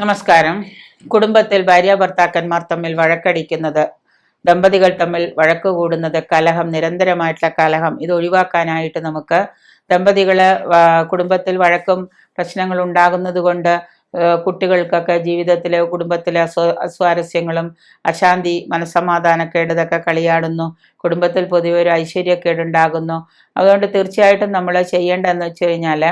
നമസ്കാരം. കുടുംബത്തിൽ ഭാര്യ ഭർത്താക്കന്മാർ തമ്മിൽ വഴക്കടിക്കുന്നത് ദമ്പതികൾ തമ്മിൽ വഴക്ക് കൂടുന്നത് കലഹം നിരന്തരമായിട്ടുള്ള കലഹം ഇത് ഒഴിവാക്കാനായിട്ട് നമുക്ക് ദമ്പതികൾ കുടുംബത്തിൽ വഴക്കും പ്രശ്നങ്ങൾ ഉണ്ടാകുന്നത് കൊണ്ട് കുട്ടികൾക്കൊക്കെ ജീവിതത്തിലെ കുടുംബത്തിലെ അസ്വ അസ്വാരസ്യങ്ങളും അശാന്തി മനസ്സമാധാനക്കേട് ഇതൊക്കെ കളിയാടുന്നു കുടുംബത്തിൽ പൊതുവെ ഒരു ഐശ്വര്യക്കേടുണ്ടാകുന്നു. അതുകൊണ്ട് തീർച്ചയായിട്ടും നമ്മൾ ചെയ്യേണ്ടതെന്ന് വെച്ച് കഴിഞ്ഞാൽ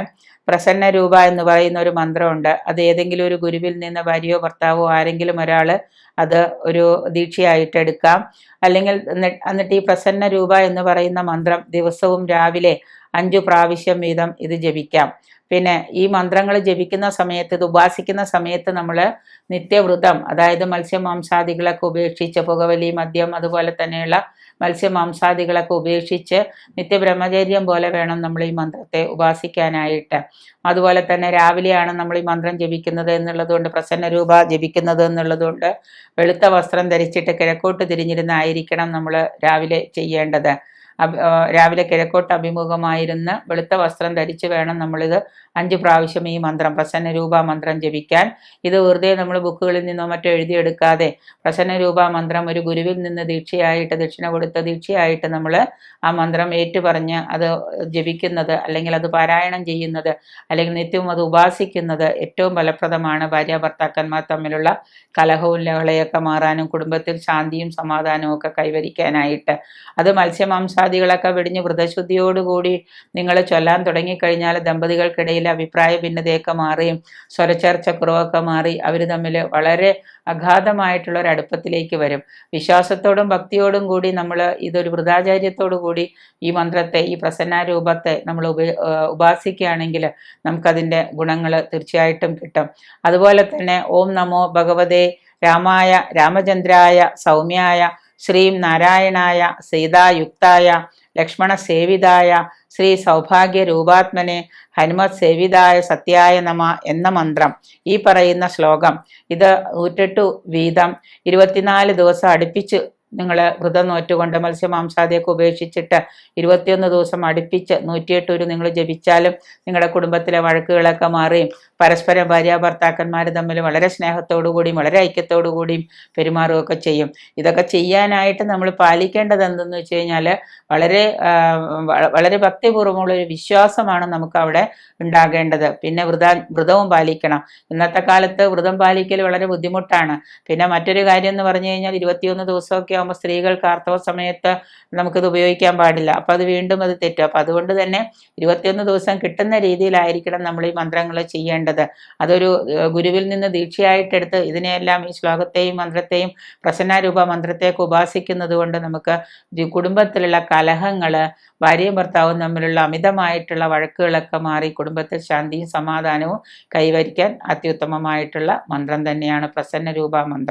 പ്രസന്ന രൂപ എന്ന് പറയുന്ന ഒരു മന്ത്രമുണ്ട്. അത് ഏതെങ്കിലും ഒരു ഗുരുവിൽ നിന്ന് ഭാര്യയോ ഭർത്താവോ ആരെങ്കിലും ഒരാൾ അത് ഒരു ദീക്ഷയായിട്ട് എടുക്കാം. അല്ലെങ്കിൽ എന്നി- എന്നിട്ട് ഈ പ്രസന്ന രൂപ എന്ന് പറയുന്ന മന്ത്രം ദിവസവും രാവിലെ അഞ്ചു പ്രാവശ്യം വീതം ഇത് ജപിക്കാം. പിന്നെ ഈ മന്ത്രങ്ങൾ ജപിക്കുന്ന സമയത്ത് ഇത് ഉപാസിക്കുന്ന സമയത്ത് നമ്മൾ നിത്യവ്രതം അതായത് മത്സ്യമാംസാദികളൊക്കെ ഉപേക്ഷിച്ച് പുകവലി മദ്യം അതുപോലെ തന്നെയുള്ള മത്സ്യമാംസാദികളൊക്കെ ഉപേക്ഷിച്ച് നിത്യബ്രഹ്മചര്യം പോലെ വേണം നമ്മൾ ഈ മന്ത്രത്തെ ഉപാസിക്കാനായിട്ട് അതുപോലെ തന്നെ രാവിലെയാണ് നമ്മൾ ഈ മന്ത്രം ജപിക്കുന്നത് എന്നുള്ളതുകൊണ്ട് പ്രസന്ന രൂപ ജപിക്കുന്നത് എന്നുള്ളതുകൊണ്ട് വെളുത്ത വസ്ത്രം ധരിച്ചിട്ട് കിഴക്കോട്ട് തിരിഞ്ഞിരുന്നായിരിക്കണം നമ്മൾ രാവിലെ ചെയ്യേണ്ടത്. രാവിലെ കിഴക്കോട്ട് അഭിമുഖമായിരുന്ന വെളുത്ത വസ്ത്രം ധരിച്ച് വേണം നമ്മളിത് അഞ്ച് പ്രാവശ്യം ഈ മന്ത്രം പ്രസന്ന രൂപ മന്ത്രം ജപിക്കാൻ. ഇത് വെറുതെ നമ്മൾ ബുക്കുകളിൽ നിന്നോ മറ്റോ എഴുതിയെടുക്കാതെ പ്രസന്ന രൂപ മന്ത്രം ഒരു ഗുരുവിൽ നിന്ന് ദീക്ഷയായിട്ട് ദക്ഷിണ കൊടുത്ത ദീക്ഷയായിട്ട് നമ്മൾ ആ മന്ത്രം ഏറ്റുപറഞ്ഞ് അത് ജപിക്കുന്നത് അല്ലെങ്കിൽ അത് പാരായണം ചെയ്യുന്നത് അല്ലെങ്കിൽ നിത്യവും അത് ഉപാസിക്കുന്നത് ഏറ്റവും ഫലപ്രദമാണ്. ഭാര്യ ഭർത്താക്കന്മാർ തമ്മിലുള്ള കലഹവും ലഹളയൊക്കെ മാറാനും കുടുംബത്തിൽ ശാന്തിയും സമാധാനവും ഒക്കെ കൈവരിക്കാനായിട്ട്. അത് മത്സ്യമാംസാദികളൊക്കെ വെടിഞ്ഞ് വ്രതശുദ്ധിയോടുകൂടി നിങ്ങൾ ചൊല്ലാൻ തുടങ്ങിക്കഴിഞ്ഞാൽ ദമ്പതികൾക്കിടയിൽ അഭിപ്രായ ഭിന്നതയൊക്കെ മാറുകയും സ്വരച്ചേർച്ചക്കുറവൊക്കെ മാറി അവർ തമ്മിൽ വളരെ അഗാധമായിട്ടുള്ള ഒരു അടുപ്പത്തിലേക്ക് വരും. വിശ്വാസത്തോടും ഭക്തിയോടും കൂടി നമ്മൾ ഇതൊരു വൃതാചാര്യത്തോടു കൂടി ഈ മന്ത്രത്തെ ഈ പ്രസന്നാരൂപത്തെ നമ്മൾ ഉപ ഉപാസിക്കുകയാണെങ്കിൽ നമുക്കതിന്റെ ഗുണങ്ങൾ തീർച്ചയായിട്ടും കിട്ടും. അതുപോലെ തന്നെ ഓം നമോ ഭഗവതേ രാമായ രാമചന്ദ്രായ സൗമ്യായ ശ്രീം നാരായണായ സീതായുക്തായ ലക്ഷ്മണ സേവിതായ ശ്രീ സൗഭാഗ്യ രൂപാത്മനെ ഹനുമത് സേവിതായ സത്യായ നമ എന്ന മന്ത്രം. ഈ പറയുന്ന ശ്ലോകം. ഇത് നൂറ്റെട്ടു വീതം ഇരുപത്തിനാല് ദിവസം അടുപ്പിച്ച് നിങ്ങൾ വ്രതം നോറ്റുകൊണ്ട് മത്സ്യമാംസാദിയൊക്കെ ഉപേക്ഷിച്ചിട്ട് ഇരുപത്തിയൊന്ന് ദിവസം അടുപ്പിച്ച് നൂറ്റിയെട്ട് ഒരു നിങ്ങൾ ജപിച്ചാലും നിങ്ങളുടെ കുടുംബത്തിലെ വഴക്കുകളൊക്കെ മാറിയും പരസ്പരം ഭാര്യ ഭർത്താക്കന്മാർ തമ്മിൽ വളരെ സ്നേഹത്തോടു കൂടിയും വളരെ ഐക്യത്തോടു കൂടിയും പെരുമാറുകയൊക്കെ ചെയ്യും. ഇതൊക്കെ ചെയ്യാനായിട്ട് നമ്മൾ പാലിക്കേണ്ടത് എന്തെന്ന് വെച്ച് കഴിഞ്ഞാൽ വളരെ വളരെ ഭക്തിപൂർവമുള്ള ഒരു വിശ്വാസമാണ് നമുക്ക് അവിടെ ഉണ്ടാകേണ്ടത്. പിന്നെ വ്രത വ്രതവും പാലിക്കണം. ഇന്നത്തെ കാലത്ത് വ്രതം പാലിക്കൽ വളരെ ബുദ്ധിമുട്ടാണ്. പിന്നെ മറ്റൊരു കാര്യം എന്ന് പറഞ്ഞു കഴിഞ്ഞാൽ ഇരുപത്തിയൊന്ന് ദിവസമൊക്കെ ആകുമ്പോൾ സ്ത്രീകൾക്ക് ആർത്തവ സമയത്ത് നമുക്കിത് ഉപയോഗിക്കാൻ പാടില്ല. അപ്പം അത് വീണ്ടും അത് തെറ്റും. അപ്പം അതുകൊണ്ട് തന്നെ ഇരുപത്തിയൊന്ന് ദിവസം കിട്ടുന്ന രീതിയിലായിരിക്കണം നമ്മൾ ഈ മന്ത്രങ്ങൾ ചെയ്യേണ്ടത്. അതൊരു ഗുരുവിൽ നിന്ന് ദീക്ഷയായിട്ടെടുത്ത് ഇതിനെയെല്ലാം ഈ ശ്ലോകത്തെയും മന്ത്രത്തെയും പ്രസന്നാരൂപ മന്ത്രത്തെയൊക്കെ ഉപാസിക്കുന്നത് കൊണ്ട് നമുക്ക് കുടുംബത്തിലുള്ള കലഹങ്ങൾ ഭാര്യയും ഭർത്താവും തമ്മിലുള്ള അമിതമായിട്ടുള്ള വഴക്കുകളൊക്കെ മാറി കുടുംബത്തിൽ ശാന്തിയും സമാധാനവും കൈവരിക്കാൻ അത്യുത്തമമായിട്ടുള്ള മന്ത്രം തന്നെയാണ് പ്രസന്ന രൂപ മന്ത്രം.